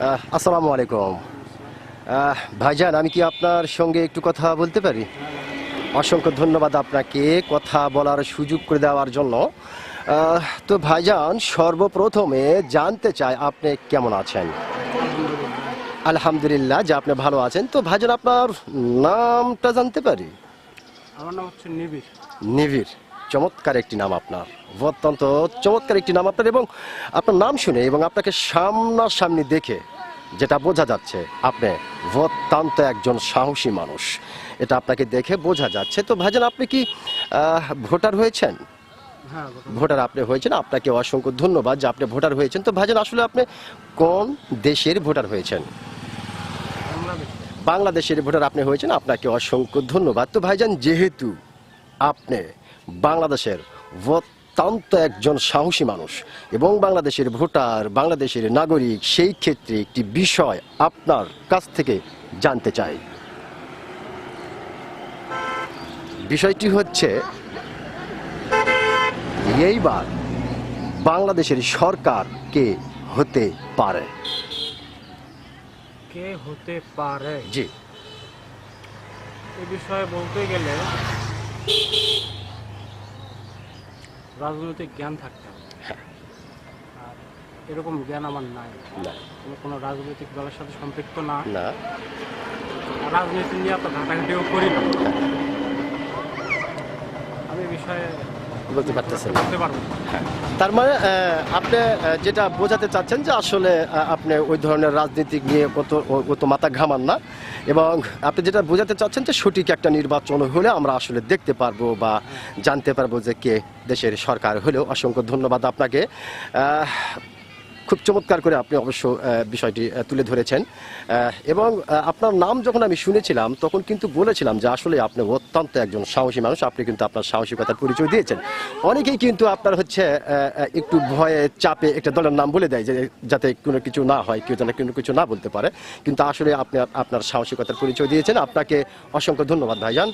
আসসালামু আলাইকুম। ভাইজান আমি কি আপনার সঙ্গে একটু কথা বলতে পারি? অসংখ্য ধন্যবাদ আপনাকে কথা বলার সুযোগ করে দেওয়ার জন্য। তো ভাইজান সর্বপ্রথমে জানতে চাই আপনি কেমন আছেন? আলহামদুলিল্লাহ যে আপনি ভালো আছেন। তো ভাইজান আপনার নামটা জানতে পারি? আমার নাম হচ্ছে নিবিড়। নিবির চমৎকার একটি নাম আপনার। অত্যন্ত চমৎকার একটি নাম আপনার এবং আপনার নাম শুনে এবং আপনাকে সামনাসামনি দেখে যেটা বোঝা যাচ্ছে আপনি অত্যন্ত একজন সাহসী মানুষ। এটা আপনাকে দেখে বোঝা যাচ্ছে। তো ভাইজান আপনি কি ভোটার হয়েছেন? হ্যাঁ ভোটার আপনি হয়েছেন। আপনাকে অসংখ্য ধন্যবাদ যে আপনি ভোটার হয়েছেন। তো ভাইজান আসলে আপনি কোন দেশের ভোটার হয়েছেন? বাংলাদেশের ভোটার আপনি হয়েছেন। আপনাকে অসংখ্য ধন্যবাদ। তো ভাইজান যেহেতু আপনি বাংলাদেশের অত্যন্ত একজন সাহসী মানুষ এবং বাংলাদেশের ভোটার বাংলাদেশের নাগরিক সেই ক্ষেত্রে একটি বিষয় আপনার কাছ থেকে জানতে চাই। বিষয়টি হচ্ছে এইবার বাংলাদেশের সরকার কে হতে পারে? কে হতে পারে? জি। এ বিষয়ে বলতে গেলে রাজনৈতিক জ্ঞান থাকতে হবে। হ্যাঁ। আর এরকম জ্ঞান আমার নাই। না। আমি কোনো রাজনৈতিক দলের সাথে সম্পৃক্ত না। না। রাজনীতি নিয়ে এত ঘাটাঘাটিও করি না। আমি বিষয়ে বলতে পারতেছেন না। তার মানে আপনি যেটা বোঝাতে চাচ্ছেন যে আসলে আপনি ওই ধরনের রাজনীতি নিয়ে কত অত মাথা ঘামান না। এবং আপনি যেটা বোঝাতে চাচ্ছেন যে সঠিক একটা নির্বাচন হলে আমরা আসলে দেখতে পারব বা জানতে পারব যে কে দেশের সরকার হলেও। অসংখ্য ধন্যবাদ আপনাকে। আহ, খুব চমৎকার করে আপনি অবশ্য বিষয়টি তুলে ধরেছেন। এবং আপনার নাম যখন আমি শুনেছিলাম, তখন কিন্তু বলেছিলাম যে আসলে আপনি অত্যন্ত একজন সাহসী মানুষ, আপনি কিন্তু আপনার সাহসিকতার পরিচয় দিয়েছেন। অনেকেই কিন্তু আপনার হচ্ছে একটু ভয়ে চাপে একটা দলের নাম বলে দেয় যে, যাতে কোনো কিছু না হয়, কেউ যেন কোনো কিছু না বলতে পারে। কিন্তু আসলে আপনি, আপনার সাহসিকতার পরিচয় দিয়েছেন। আপনাকে অসংখ্য ধন্যবাদ, ভাইজান।